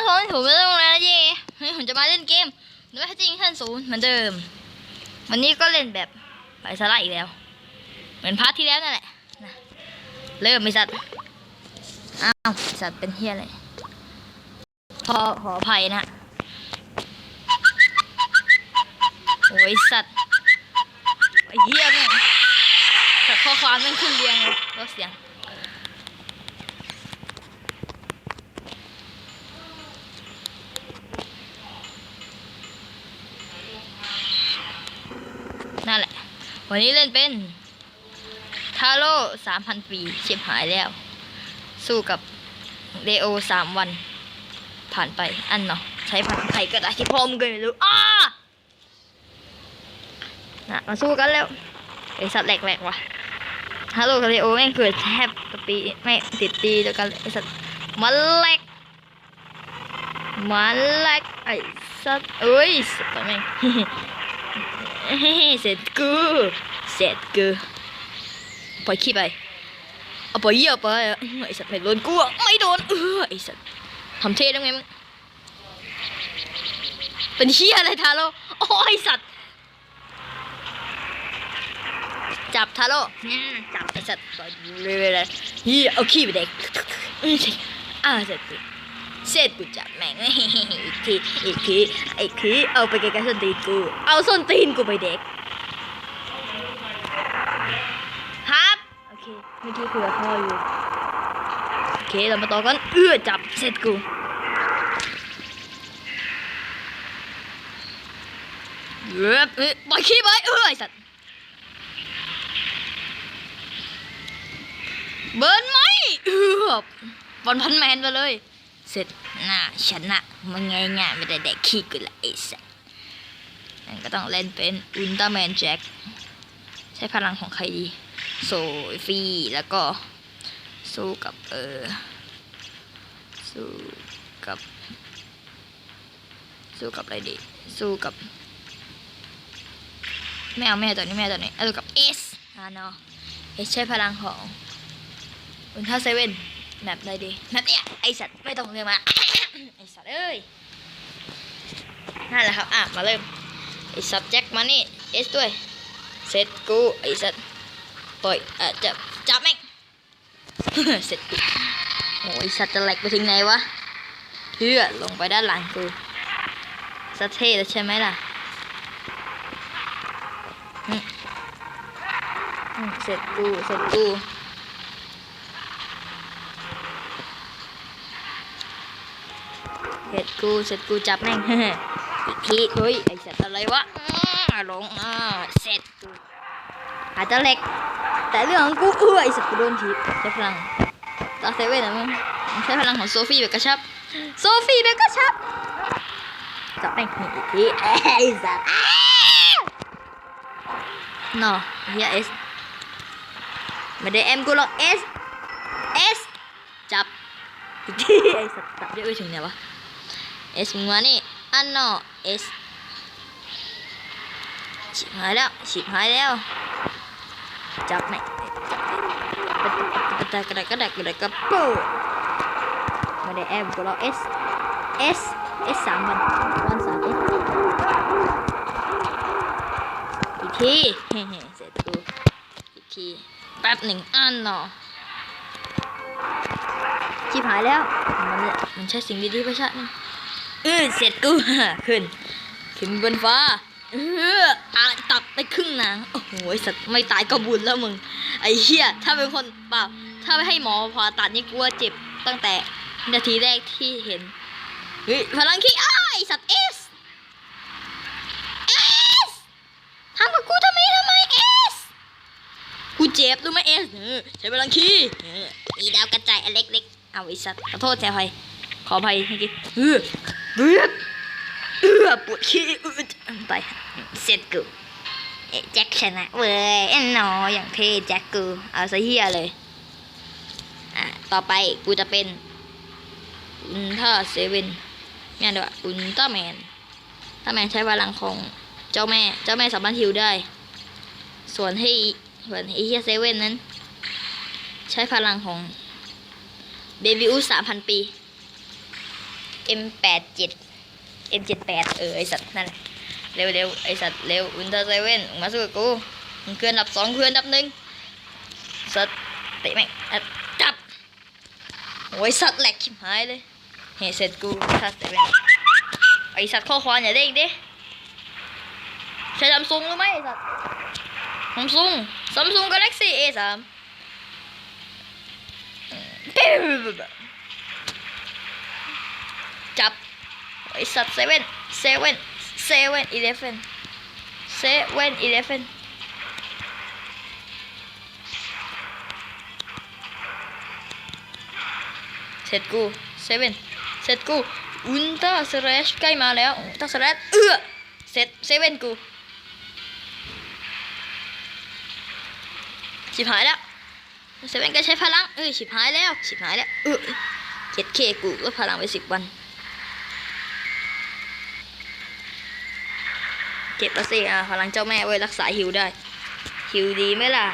นผมผมไม่ต้องแล้วนะเย่เฮ้ยผมจะมาเล่นเกมหรือว่าจริงขั้นศูนย์เหมือนเดิม วันนี้ก็เล่นแบบไปสไลด์อีกแล้ว เหมือนพาร์ทที่แล้วนั่นแหละนะเริ่มไม่สัตว์อ้าวสัตว์เป็นเฮียอะไรพอขออภัยนะโอ้ยสัตว์ไอ้เฮียแม่งสัตว์ข้อความแม่งขึ้นเรียงเลยลดเสียง นั่นแหละ วันนี้เล่นเป็นทาโร่สามพันปีชิบหายแล้ว สู้กับเดโอสามวัน ผ่านไปอันเนาะใช้พลังไข่ก็ได้ที่พ่อมึงเคยไม่รู้อ้านะมาสู้กันแล้วไอสัตว์แหลกๆว่ะทาโร่กับเดโอแม่งเกิดแทบตะปีไม่ติดตีเดียวกันไอสัตว์มันแหลกมันแหลกไอสัตว์เอ้ยสัตว์แม่ง เสร็จกูเสร็จกูปล่อยขี้ไปเอาไปเยี่ยไปไอสัตว์ไม่โดนกูไม่โดนเออไอสัตว์ทำเท่ได้ไงมึงเป็นเฮียอะไรทาโร่โอ้ยไอสัตว์จับทาโร่จับไอสัตว์ปล่อยเลยเลยเฮียเอาขี้ไปเด็กอ่าเสร็จ เสร็จกูจับแม่งอีกทีอีกทีอีกทีเอาไปไกลๆส้นตีนกู เอาส้นตีนกูไปเด็กครับโอเคเมื่อกี้คุยกับพ่ออยู่โอเคเรามาต่อกันเอื้อจับเสร็จกูเอื้อเอ้ยปล่อยขี้ไปเอื้อไอสัตว์เบิร์นไหมเอื้อบอลพันแมนไปเลย เสร็จน่าชนะมึงง่ายๆไม่ได้แดกขี้กูละไอ้สัสงั้นก็ต้องเล่นเป็นอุลตร้าแมนแจ็คใช้พลังของใครดีโซฟีแล้วก็สู้กับเออสู้กับ สู้กับอะไรดีสู้กับไม่เอาไม่เอาตัวนี้ไม่เอาตัวนี้เอาตัวกับเอสอ่าเนาะเอสใช้พลังของอุลตร้าเซเว่น แบบใดดีแบบเนี้ยไอสัตว์ไม่ต้องเรียกมาไอสัตว์เอ้ยนั่นแหละครับอะมาเริ่มไอสัตว์แจ็คมานี่เอสด้วยเสร็จกูไอสัตว์ปล่อยอะจับจับแม่งเสร็จกูโอ้ยสัตว์จะแหลกไปถึงไหนวะเพื่อลงไปด้านหลังกูสะเท่แล้วใช่ไหมล่ะเสร็จกูเสร็จกู เสร็จกูเสร็จกูจับแม่งอีกทีเฮ้ยไอสัตว์อะไรวะอ้าลงอ่าเสร็จกูอาจจะเล็ก แต่เรื่องของกูเออไอสัตว์กูโดนทีใช้พลังตาเซเว่นนะมึงใช้พลังของโซฟี่แบบกระชับโซฟี่แบบกระชับจับแม่งอีกทีไอสัตว์อ้านอเฮียเอสไม่ได้เอ็มกูหรอกเอสเอสจับอีกทีไอสัตว์จับเยอะไปถึงไหนวะ เอสมึงมานี่อันนอเอสฉิบหายแล้วฉิบหายแล้ว จับไหมกระดกกระดกกระดกกระดกกระปูไม่ได้แอมกูเราเอสเอสเอสสามวันวันสามอสอีกทีเฮ้เสร็จกูอีกทีแป๊บหนึ่งอันนอชิบหายแล้ว มันเนี่ยมันใช่สิ่งดีๆไปชะนี่ เออเสร็จกูขึ้น ขึ้นบนฟ้าเอออะตับไปครึ่งนางโอ้โหสัตว์ไม่ตายก็บุญแล้วมึง ไอ้เหี้ยถ้าเป็นคนเปล่าถ้าไม่ให้หมอผ่าตัดนี่กูว่าเจ็บตั้งแต่นาทีแรกที่เห็นเฮ้ยพลังขี้อ้ายสัตว์เอสเอสทำกับกูทำไมทำไมเอสกูเจ็บรู้ไหมเอสเออใช้พลังขี้อีดาวกระจายอันเล็กๆเอาไอ้สัตว์ขอโทษแทนภัยขออภัยเมื่อกี้ เบือเออปวดขี้อืดไปเสร็จกูเอ๊ะแจ็คชนะเว้ยนนออย่างเท่แจ็คกูเอาซะเฮียเลย อะ ต่อไปกูจะเป็นอุลตร้าเซเว่นเนี่ยเดี๋ยวอุลตร้าแมนตร้าแมนใช้พลังของเจ้าแม่ เจ้าแม่สามารถฮิวได้ ส่วนให้ส่วนไอ้เฮียเซเว่นนั้น ใช้พลังของเบบิอุสสามพันปี M87 M78 เออไอสัตว์นั่นแหละเร็วเร็วไอสัตว์เร็วอุลตร้าเซเว่นมาสู้กับกูมึงคืออันดับสองเคืออันดับหนึ่งสัตว์เตะแม่งจับโอ้ยสัตว์แหลกชิบหายเลยเฮ้เสร็จกูสัตว์เตะแม่งไอสัตว์ข้อความอย่าได้อีกดิใช้ซัมซุงหรือไม่ไอสัตว์ซัมซุงซัมซุงกาแล็กซี่ A3 บ ไอสัตว์เซเว่นเซเว่นเซเว่นอีเลฟเว่นเซเว่นอีเลฟเว่นเสร็จกูเซเว่นเสร็จกูอุลตร้าสแลชใกล้มาแล้วอุลตร้าสแลชเอื้อเสร็จเซเว่นกูชิบหายแล้วเซเว่นก็ใช้พลังเอ้ยชิบหายแล้วชิบหายแล้วเออเจ็ดเคกูก็พลังไปสิบวัน เจ็บแล้วสิอะพลังเจ้าแม่เว้ยรักษาฮิวได้ฮิวดีไหมล่ะ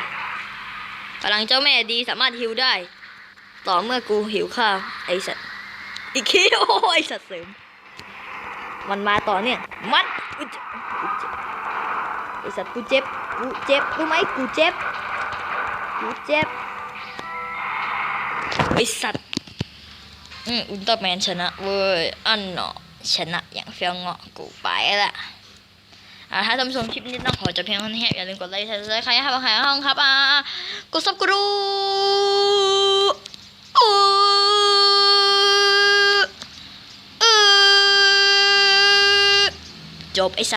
พลังเจ้าแม่ดีสามารถฮิวได้ ต่อเมื่อกูหิวข้าวไอสัตว์อีกทีโอ้ยไอสัตว์เสริม มันมาต่อเนี่ยมัดไอสัตว์กูเจ็บกูเจ็บรู้ไหมกูเจ็บกูเจ็บไอสัตว์อืมอุลตร้าแมนชนะเว้ยอันเนาะชนะอย่างเฟี้ยวเงาะกูไปละ อ่าถ้าท่านผู้ชมคลิปนี้ต้องขอจบเพียงเท่านี้ครับอย่าลืมกดไลค์แชร์ใครให้มาขายห้องครับอ่ากดซับกรูอือจบไอ้สั